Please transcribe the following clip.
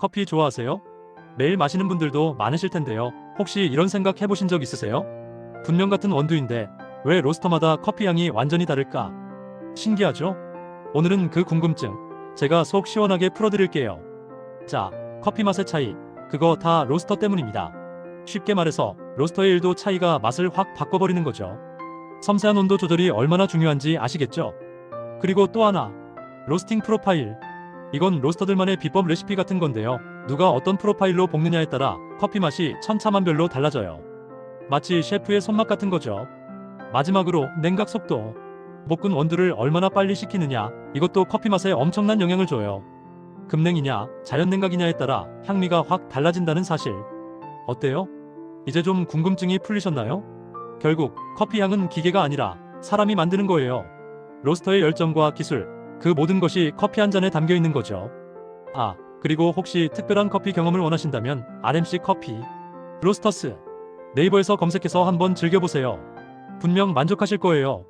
커피 좋아하세요? 매일 마시는 분들도 많으실 텐데요. 혹시 이런 생각 해보신 적 있으세요? 분명 같은 원두인데 왜 로스터마다 커피 향이 완전히 다를까? 신기하죠? 오늘은 그 궁금증 제가 속 시원하게 풀어드릴게요. 자, 커피 맛의 차이. 그거 다 로스터 때문입니다. 쉽게 말해서 로스터의 일도 차이가 맛을 확 바꿔버리는 거죠. 섬세한 온도 조절이 얼마나 중요한지 아시겠죠? 그리고 또 하나, 로스팅 프로파일. 이건 로스터들만의 비법 레시피 같은 건데요. 누가 어떤 프로파일로 볶느냐에 따라 커피 맛이 천차만별로 달라져요. 마치 셰프의 손맛 같은 거죠. 마지막으로 냉각 속도. 볶은 원두를 얼마나 빨리 식히느냐, 이것도 커피 맛에 엄청난 영향을 줘요. 급냉이냐, 자연 냉각이냐에 따라 향미가 확 달라진다는 사실. 어때요? 이제 좀 궁금증이 풀리셨나요? 결국 커피 향은 기계가 아니라 사람이 만드는 거예요. 로스터의 열정과 기술, 그 모든 것이 커피 한 잔에 담겨 있는 거죠. 아, 그리고 혹시 특별한 커피 경험을 원하신다면 RMC 커피, 로스터스 네이버에서 검색해서 한번 즐겨보세요. 분명 만족하실 거예요.